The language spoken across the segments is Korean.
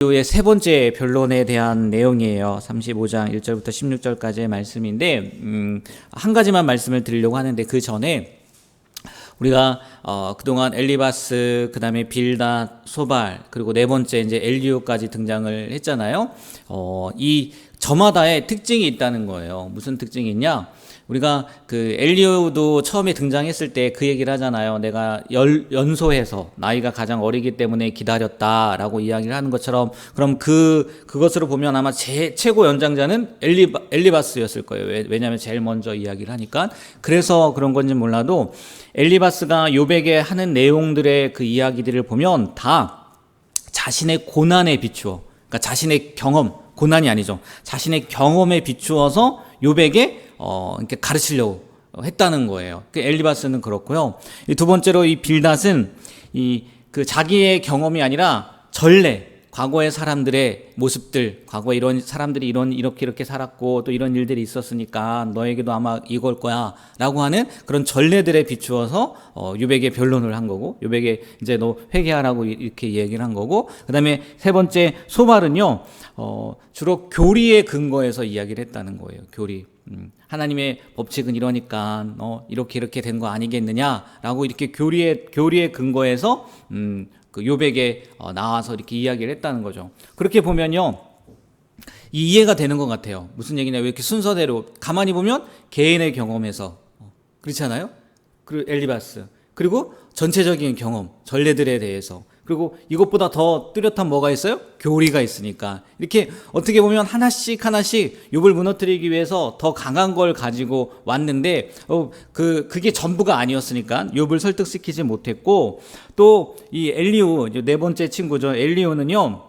의 세 번째 변론에 대한 내용이에요. 35장 1절부터 16절까지의 말씀인데 음, 한 가지만 말씀을 드리려고 하는데 그 전에 우리가 어, 그동안 엘리바스 그다음에 빌다 소발 그리고 네 번째 이제 엘리오까지 등장을 했잖아요. 어, 이 저마다의 특징이 있다는 거예요. 무슨 특징이 있냐? 우리가 그 엘리오도 처음에 등장했을 때 그 얘기를 하잖아요. 내가 열, 연소해서 나이가 가장 어리기 때문에 기다렸다라고 이야기를 하는 것처럼 그럼 그 그것으로 보면 아마 제 최고 연장자는 엘리바, 엘리바스였을 거예요. 왜, 왜냐하면 제일 먼저 이야기를 하니까 그래서 그런 건지 몰라도 엘리바스가 요백에 하는 내용들의 그 이야기들을 보면 다 자신의 고난에 비추어 그러니까 자신의 경험 고난이 아니죠. 자신의 경험에 비추어서 요백에 어, 이렇게 가르치려고 했다는 거예요. 그 엘리바스는 그렇고요. 이두 번째로 이 빌닷은 이 그 자기의 경험이 아니라 전례, 과거의 사람들의 모습들, 과거에 이런 사람들이 이런 이렇게 이렇게 살았고 또 이런 일들이 있었으니까 너에게도 아마 이걸 거야라고 하는 그런 전례들에 비추어서 어, 유백의 변론을 한 거고 유백의 이제 너 회개하라고 이렇게 얘기를 한 거고 그다음에 세 번째 소발은요 어, 주로 교리의 근거에서 이야기를 했다는 거예요. 교리. 음, 하나님의 법칙은 이러니까 어, 이렇게 이렇게 된 거 아니겠느냐라고 이렇게 교리의 교리의 근거에서 음, 그 요백에 어, 나와서 이렇게 이야기를 했다는 거죠. 그렇게 보면요. 이 이해가 되는 것 같아요. 무슨 얘기냐? 왜 이렇게 순서대로 가만히 보면 개인의 경험에서 어, 그렇지 않아요? 그리고 엘리바스 그리고 전체적인 경험 전례들에 대해서 그리고 이것보다 더 뚜렷한 뭐가 있어요? 교리가 있으니까 이렇게 어떻게 보면 하나씩 하나씩 욥을 무너뜨리기 위해서 더 강한 걸 가지고 왔는데 어, 그 그게 전부가 아니었으니까 욥을 설득시키지 못했고 또이 이제 네 번째 친구죠 엘리오는요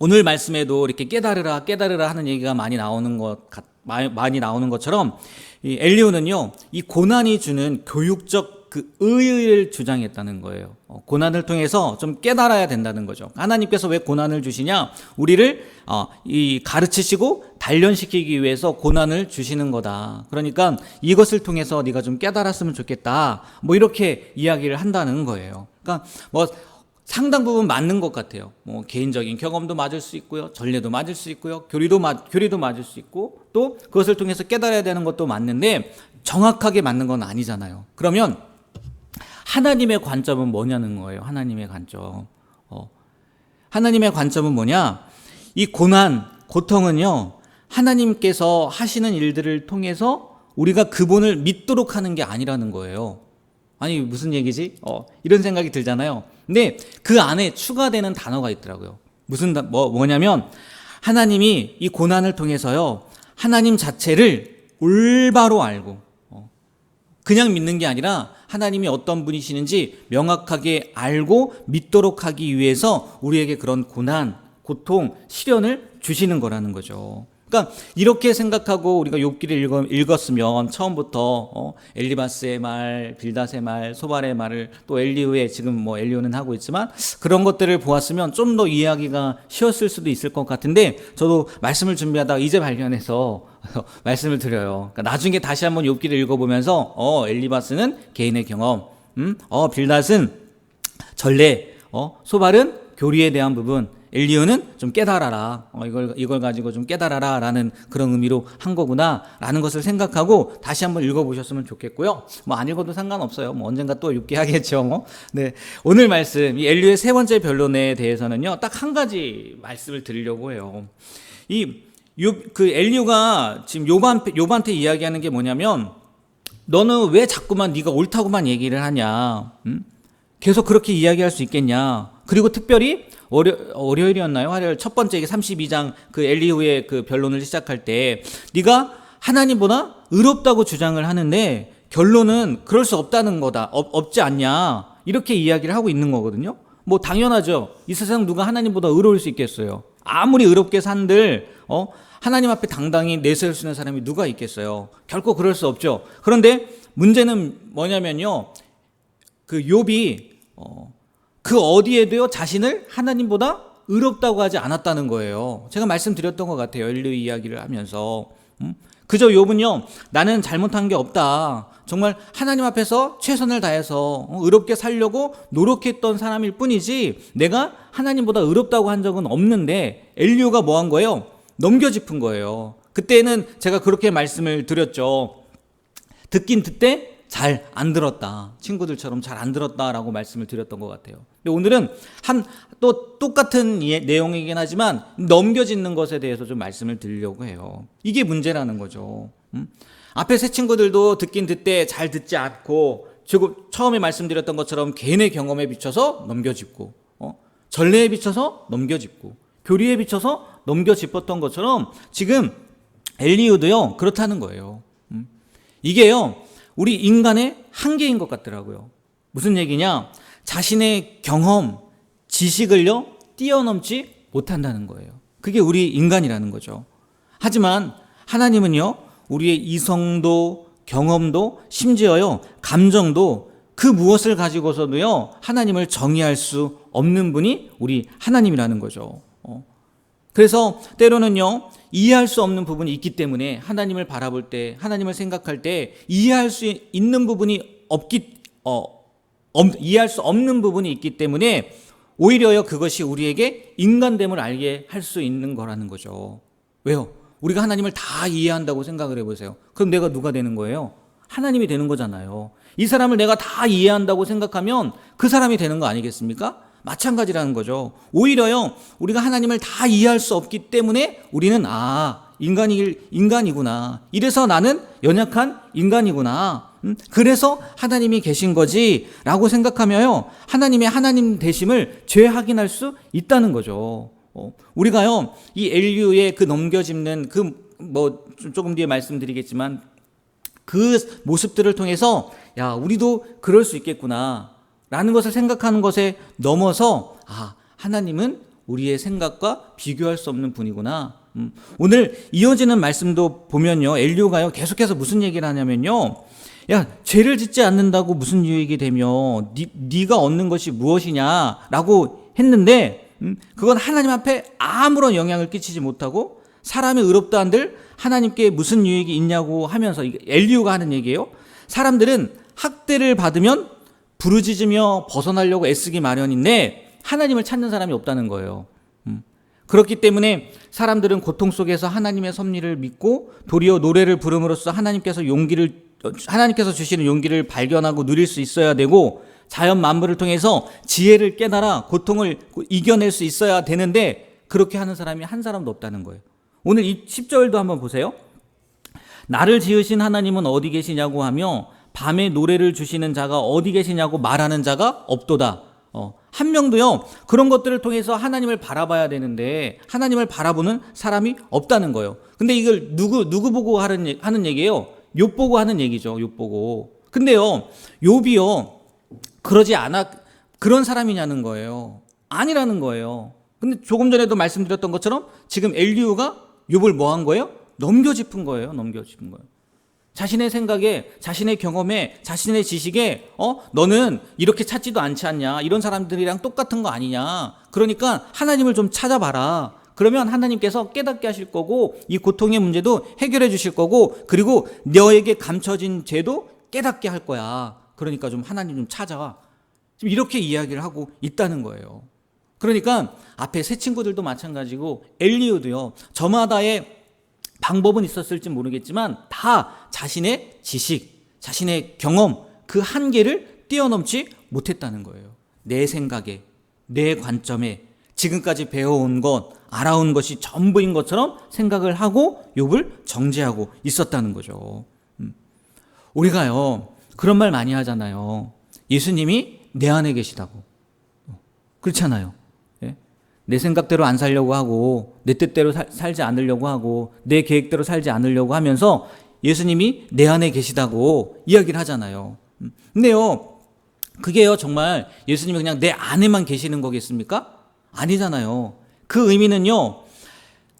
오늘 말씀에도 이렇게 깨달으라 깨달으라 하는 얘기가 많이 나오는 것 같, 많이 나오는 것처럼 이 엘리오는요 이 고난이 주는 교육적 그 의의를 주장했다는 거예요. 어, 고난을 통해서 좀 깨달아야 된다는 거죠. 하나님께서 왜 고난을 주시냐? 우리를 어, 이 가르치시고 단련시키기 위해서 고난을 주시는 거다. 그러니까 이것을 통해서 네가 좀 깨달았으면 좋겠다. 뭐 이렇게 이야기를 한다는 거예요. 그러니까 뭐 상당 부분 맞는 것 같아요. 뭐 개인적인 경험도 맞을 수 있고요, 전례도 맞을 수 있고요, 교리도 맞 교리도 맞을 수 있고 또 그것을 통해서 깨달아야 되는 것도 맞는데 정확하게 맞는 건 아니잖아요. 그러면 하나님의 관점은 뭐냐는 거예요. 하나님의 관점. 어. 하나님의 관점은 뭐냐? 이 고난, 고통은요, 하나님께서 하시는 일들을 통해서 우리가 그분을 믿도록 하는 게 아니라는 거예요. 아니, 무슨 얘기지? 어, 이런 생각이 들잖아요. 근데 그 안에 추가되는 단어가 있더라고요. 무슨, 다, 뭐, 뭐냐면, 하나님이 이 고난을 통해서요, 하나님 자체를 올바로 알고, 어, 그냥 믿는 게 아니라 하나님이 어떤 분이시는지 명확하게 알고 믿도록 하기 위해서 우리에게 그런 고난, 고통, 시련을 주시는 거라는 거죠. 그러니까 이렇게 생각하고 우리가 욥기를 읽었, 으면 처음부터 어, 엘리바스의 말, 빌닷의 말, 소발의 말을 또 엘리오의 지금 뭐 엘리오는 하고 있지만 그런 것들을 보았으면 좀 더 이해하기가 쉬웠을 수도 있을 것 같은데 저도 말씀을 준비하다가 이제 발견해서 말씀을 드려요. 그러니까 나중에 다시 한번 욥기를 읽어보면서 어 엘리바스는 개인의 경험, 음, 어 빌닷은 전례, 어 소발은 교리에 대한 부분, 엘리오는 좀 깨달아라. 어, 이걸, 이걸 가지고 좀 깨달아라. 라는 그런 의미로 한 거구나. 라는 것을 생각하고 다시 한번 읽어보셨으면 좋겠고요. 뭐 안 읽어도 상관없어요. 뭐 언젠가 또 읽게 하겠죠. 뭐. 네. 오늘 말씀, 이 엘리오의 세 번째 변론에 대해서는요. 딱 한 가지 말씀을 드리려고 해요. 이, 요, 그 엘리오가 지금 요반, 요반테 이야기하는 게 뭐냐면 너는 왜 자꾸만 네가 옳다고만 얘기를 하냐. 음? 계속 그렇게 이야기할 수 있겠냐. 그리고 특별히 월요, 월요일이었나요? 화요일 첫 번째 32장 그 엘리후의 그 변론을 시작할 때 네가 하나님보다 의롭다고 주장을 하는데 결론은 그럴 수 없다는 거다. 없, 없지 않냐. 이렇게 이야기를 하고 있는 거거든요. 뭐 당연하죠. 이 세상 누가 하나님보다 의로울 수 있겠어요. 아무리 의롭게 산들 어 하나님 앞에 당당히 내세울 수 있는 사람이 누가 있겠어요. 결코 그럴 수 없죠. 그런데 문제는 뭐냐면요. 그 욥이 어, 그 어디에도요 자신을 하나님보다 의롭다고 하지 않았다는 거예요. 제가 말씀드렸던 것 같아요. 엘리 이야기를 하면서 음? 그저 욥은요 나는 잘못한 게 없다. 정말 하나님 앞에서 최선을 다해서 어, 의롭게 살려고 노력했던 사람일 뿐이지 내가 하나님보다 의롭다고 한 적은 없는데 엘리오가 뭐 한 거예요? 넘겨짚은 거예요. 그때는 제가 그렇게 말씀을 드렸죠. 듣긴 듣되 잘 안 들었다. 친구들처럼 잘 안 들었다라고 말씀을 드렸던 것 같아요. 오늘은 한 또 똑같은 예- 내용이긴 하지만 넘겨짓는 것에 대해서 좀 말씀을 드리려고 해요. 이게 문제라는 거죠. 음? 앞에 새 친구들도 듣긴 듣되 잘 듣지 않고 지금 처음에 말씀드렸던 것처럼 개인의 경험에 비춰서 넘겨짚고 어? 전례에 비춰서 넘겨짚고 교리에 비춰서 넘겨짚었던 것처럼 지금 엘리우도요 그렇다는 거예요. 음? 이게요 우리 인간의 한계인 것 같더라고요. 무슨 얘기냐? 자신의 경험, 지식을요 뛰어넘지 못한다는 거예요. 그게 우리 인간이라는 거죠. 하지만 하나님은요 우리의 이성도 경험도 심지어요 감정도 그 무엇을 가지고서도요 하나님을 정의할 수 없는 분이 우리 하나님이라는 거죠. 어. 그래서 때로는요 이해할 수 없는 부분이 있기 때문에 하나님을 바라볼 때 하나님을 생각할 때 이해할 수 있는 부분이 없기 어 없- 이해할 수 없는 부분이 있기 때문에 오히려요 그것이 우리에게 인간됨을 알게 할 수 있는 거라는 거죠. 왜요? 우리가 하나님을 다 이해한다고 생각을 해보세요. 그럼 내가 누가 되는 거예요? 하나님이 되는 거잖아요. 이 사람을 내가 다 이해한다고 생각하면 그 사람이 되는 거 아니겠습니까? 마찬가지라는 거죠. 오히려요, 우리가 하나님을 다 이해할 수 없기 때문에 우리는 아, 인간이, 인간이구나. 이래서 나는 연약한 인간이구나. 음, 그래서 하나님이 계신 거지. 라고 생각하며요, 하나님의 하나님 되심을 죄 확인할 수 있다는 거죠. 어, 우리가요, 이 엘류의 그 넘겨짚는 그, 뭐, 좀 조금 뒤에 말씀드리겠지만, 그 모습들을 통해서, 야, 우리도 그럴 수 있겠구나. 라는 것을 생각하는 것에 넘어서, 아, 하나님은 우리의 생각과 비교할 수 없는 분이구나. 음, 오늘 이어지는 말씀도 보면요, 엘류가요, 계속해서 무슨 얘기를 하냐면요, 야, 죄를 짓지 않는다고 무슨 유익이 되며, 니, 네가 얻는 것이 무엇이냐라고 했는데, 음, 그건 하나님 앞에 아무런 영향을 끼치지 못하고 사람이 의롭다 한들 하나님께 무슨 유익이 있냐고 하면서 엘리우가 하는 얘기예요. 사람들은 학대를 받으면 부르짖으며 벗어나려고 애쓰기 마련인데 하나님을 찾는 사람이 없다는 거예요. 음. 그렇기 때문에 사람들은 고통 속에서 하나님의 섭리를 믿고 도리어 노래를 부름으로써 하나님께서 용기를 하나님께서 주시는 용기를 발견하고 누릴 수 있어야 되고 자연 만물을 통해서 지혜를 깨달아 고통을 이겨낼 수 있어야 되는데 그렇게 하는 사람이 한 사람도 없다는 거예요. 오늘 이 10절도 한번 보세요. 나를 지으신 하나님은 어디 계시냐고 하며 밤에 노래를 주시는 자가 어디 계시냐고 말하는 자가 없도다. 어, 한 명도요, 그런 것들을 통해서 하나님을 바라봐야 되는데, 하나님을 바라보는 사람이 없다는 거예요. 근데 이걸 누구, 누구 보고 하는, 얘- 하는 얘기예요? 욥 보고 하는 얘기죠, 욥 보고. 근데요, 욥이요, 그러지 않아, 그런 사람이냐는 거예요. 아니라는 거예요. 근데 조금 전에도 말씀드렸던 것처럼 지금 엘리우가 욥을 뭐 한 거예요? 넘겨짚은 거예요. 넘겨짚은 거예요. 자신의 생각에, 자신의 경험에, 자신의 지식에, 어, 너는 이렇게 찾지도 않지 않냐? 이런 사람들이랑 똑같은 거 아니냐? 그러니까 하나님을 좀 찾아봐라. 그러면 하나님께서 깨닫게 하실 거고, 이 고통의 문제도 해결해 주실 거고, 그리고 너에게 감춰진 죄도 깨닫게 할 거야. 그러니까 좀 하나님 좀 찾아와. 지금 이렇게 이야기를 하고 있다는 거예요. 그러니까 앞에 새 친구들도 마찬가지고 엘리우도요. 저마다의 방법은 있었을지 모르겠지만 다 자신의 지식, 자신의 경험 그 한계를 뛰어넘지 못했다는 거예요. 내 생각에, 내 관점에 지금까지 배워온 것, 알아온 것이 전부인 것처럼 생각을 하고 욥을 정죄하고 있었다는 거죠. 음. 우리가요 그런 말 많이 하잖아요. 예수님이 내 안에 계시다고. 어, 그렇잖아요. 예? 내 생각대로 안 살려고 하고 내 뜻대로 살, 살지 않으려고 하고 내 계획대로 살지 않으려고 하면서 예수님이 내 안에 계시다고 이야기를 하잖아요. 음. 근데요, 그게요 정말 예수님이 그냥 내 안에만 계시는 거겠습니까? 아니잖아요. 그 의미는요,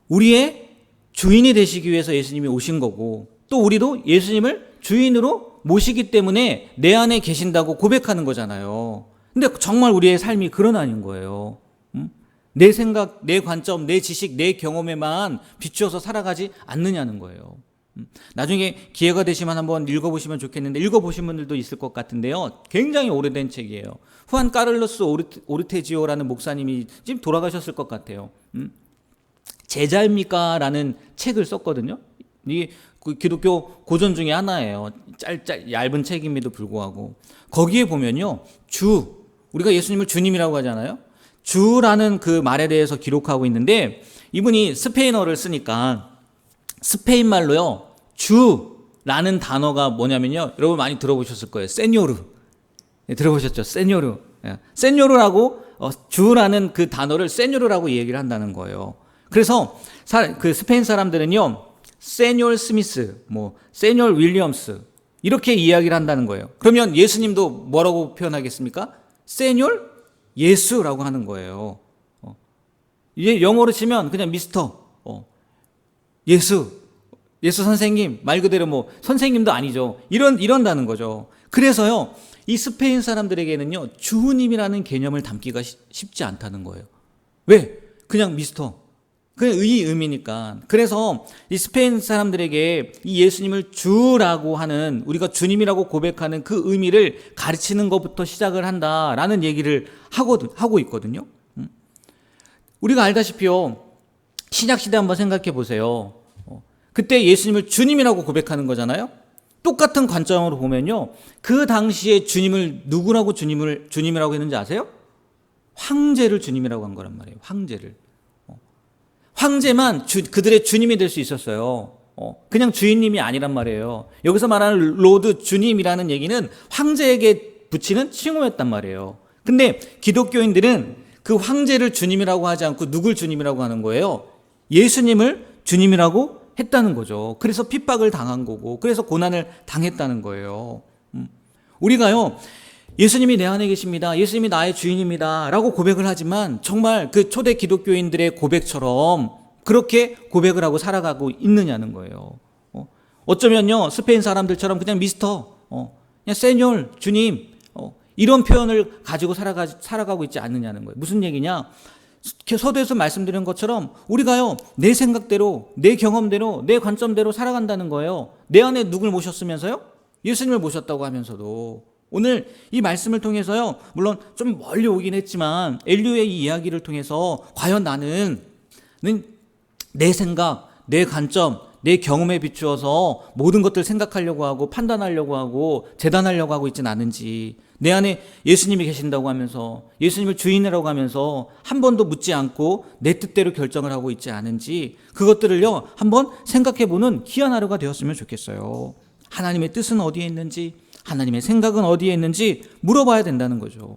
우리의 주인이 되시기 위해서 예수님이 오신 거고 또 우리도 예수님을 주인으로 모시기 때문에 내 안에 계신다고 고백하는 거잖아요. 근데 정말 우리의 삶이 그런 아닌 거예요. 음? 내 생각, 내 관점, 내 지식, 내 경험에만 비추어서 살아가지 않느냐는 거예요. 음, 나중에 기회가 되시면 한번 읽어보시면 좋겠는데 읽어보신 분들도 있을 것 같은데요. 굉장히 오래된 책이에요. 후안 까를로스 오르테, 오르테지오라는 목사님이 지금 돌아가셨을 것 같아요. 음? 제자입니까? 라는 책을 썼거든요. 이게 그 기독교 고전 중에 하나예요. 짤짤 얇은 책임에도 불구하고 거기에 보면요. 주 우리가 예수님을 주님이라고 하잖아요. 주라는 그 말에 대해서 기록하고 있는데 이분이 스페인어를 쓰니까 스페인 말로요. 주라는 단어가 뭐냐면요. 여러분 많이 들어보셨을 거예요. 세뇨르. 네, 들어보셨죠? 세뇨르. 예. 세뇨르라고 어, 주라는 그 단어를 세뇨르라고 얘기를 한다는 거예요. 그래서 사, 그 스페인 사람들은요. 세뇨르 스미스, 뭐 세뇨르 윌리엄스 이렇게 이야기를 한다는 거예요. 그러면 예수님도 뭐라고 표현하겠습니까? 세뇨르 예수라고 하는 거예요. 어. 이게 영어로 치면 그냥 미스터 어. 예수 예수 선생님 말 그대로 뭐 선생님도 아니죠. 이런 이런다는 거죠. 그래서요. 이 스페인 사람들에게는요. 주님이라는 개념을 담기가 쉬- 쉽지 않다는 거예요. 왜? 그냥 미스터 그냥 의 의미니까. 그래서 이 스페인 사람들에게 이 예수님을 주라고 하는 우리가 주님이라고 고백하는 그 의미를 가르치는 것부터 시작을 한다라는 얘기를 하거든 하고 있거든요. 음. 우리가 알다시피요. 신약 시대 한번 생각해 보세요. 어, 그때 예수님을 주님이라고 고백하는 거잖아요. 똑같은 관점으로 보면요. 그 당시에 주님을 누구라고 주님을 주님이라고 했는지 아세요? 황제를 주님이라고 한 거란 말이에요. 황제를. 황제만 주, 그들의 주님이 될 수 있었어요. 어, 그냥 주인님이 아니란 말이에요. 여기서 말하는 로드 주님이라는 얘기는 황제에게 붙이는 칭호였단 말이에요. 근데 기독교인들은 그 황제를 주님이라고 하지 않고 누굴 주님이라고 하는 거예요? 예수님을 주님이라고 했다는 거죠. 그래서 핍박을 당한 거고, 그래서 고난을 당했다는 거예요. 음. 우리가요, 예수님이 내 안에 계십니다. 예수님이 나의 주인입니다. 라고 고백을 하지만 정말 그 초대 기독교인들의 고백처럼 그렇게 고백을 하고 살아가고 있느냐는 거예요. 어, 어쩌면요, 스페인 사람들처럼 그냥 미스터, 어, 그냥 세뇨 주님, 어, 이런 표현을 가지고 살아가, 살아가고 있지 않느냐는 거예요. 무슨 얘기냐? 서두에서 말씀드린 것처럼 우리가요, 내 생각대로, 내 경험대로, 내 관점대로 살아간다는 거예요. 내 안에 누굴 모셨으면서요? 예수님을 모셨다고 하면서도. 오늘 이 말씀을 통해서요, 물론 좀 멀리 오긴 했지만, 엘류의 이 이야기를 통해서 과연 나는 내 생각, 내 관점, 내 경험에 비추어서 모든 것들 생각하려고 하고 판단하려고 하고 재단하려고 하고 있지는 않은지 내 안에 예수님이 계신다고 하면서 예수님을 주인이라고 하면서 한 번도 묻지 않고 내 뜻대로 결정을 하고 있지 않은지 그것들을요 한번 생각해 보는 귀한 하루가 되었으면 좋겠어요. 하나님의 뜻은 어디에 있는지 하나님의 생각은 어디에 있는지 물어봐야 된다는 거죠.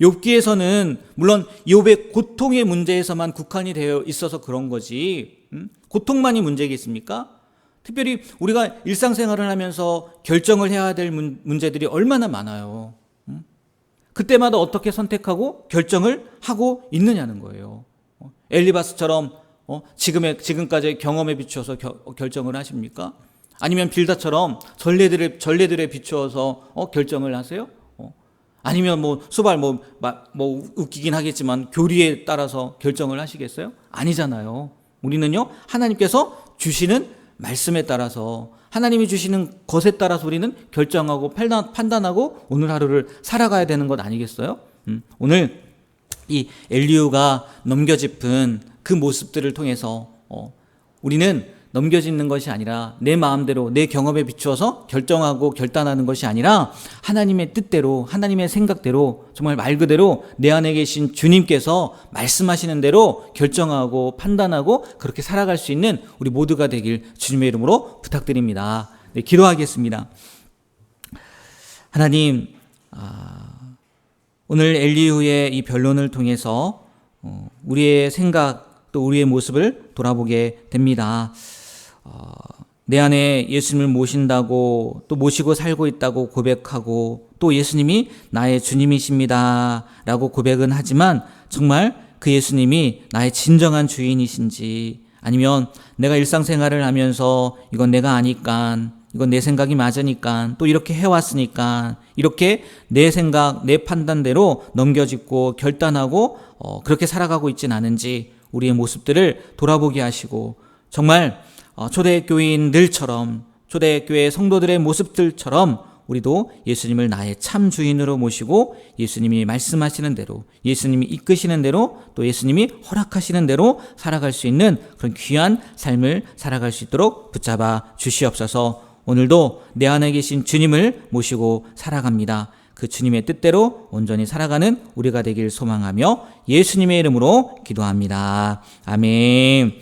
욥기에서는 물론 욥의 고통의 문제에서만 국한이 되어 있어서 그런 거지 음? 고통만이 문제겠습니까? 특별히 우리가 일상생활을 하면서 결정을 해야 될 문- 문제들이 얼마나 많아요. 음? 그때마다 어떻게 선택하고 결정을 하고 있느냐는 거예요. 어, 엘리바스처럼 어, 지금의 지금까지의 경험에 비추어서 겨- 어, 결정을 하십니까? 아니면 빌다처럼 전례들에 전례들에 비추어서 어, 결정을 하세요? 어, 아니면 뭐 수발 뭐, 마- 뭐 웃기긴 하겠지만 교리에 따라서 결정을 하시겠어요? 아니잖아요. 우리는요 하나님께서 주시는 말씀에 따라서 하나님이 주시는 것에 따라서 우리는 결정하고 판단, 판단하고 오늘 하루를 살아가야 되는 것 아니겠어요? 음, 오늘 이 엘리우가 넘겨짚은 그 모습들을 통해서 어, 우리는 넘겨짚는 것이 아니라 내 마음대로 내 경험에 비추어서 결정하고 결단하는 것이 아니라 하나님의 뜻대로 하나님의 생각대로 정말 말 그대로 내 안에 계신 주님께서 말씀하시는 대로 결정하고 판단하고 그렇게 살아갈 수 있는 우리 모두가 되길 주님의 이름으로 부탁드립니다. 네, 기도하겠습니다. 하나님 아, 오늘 엘리후의 이 변론을 통해서 어, 우리의 생각 또 우리의 모습을 돌아보게 됩니다. 어, 내 안에 예수님을 모신다고 또 모시고 살고 있다고 고백하고 또 예수님이 나의 주님이십니다 라고 고백은 하지만 정말 그 예수님이 나의 진정한 주인이신지 아니면 내가 일상생활을 하면서 이건 내가 아니까 이건 내 생각이 맞으니까 또 이렇게 해왔으니까 이렇게 내 생각 내 판단대로 넘겨짚고 결단하고 어, 그렇게 살아가고 있진 않은지 우리의 모습들을 돌아보게 하시고 정말 어, 초대교인들처럼 초대교회 성도들의 모습들처럼 우리도 예수님을 나의 참 주인으로 모시고 예수님이 말씀하시는 대로 예수님이 이끄시는 대로 또 예수님이 허락하시는 대로 살아갈 수 있는 그런 귀한 삶을 살아갈 수 있도록 붙잡아 주시옵소서 오늘도 내 안에 계신 주님을 모시고 살아갑니다. 그 주님의 뜻대로 온전히 살아가는 우리가 되길 소망하며 예수님의 이름으로 기도합니다. 아멘.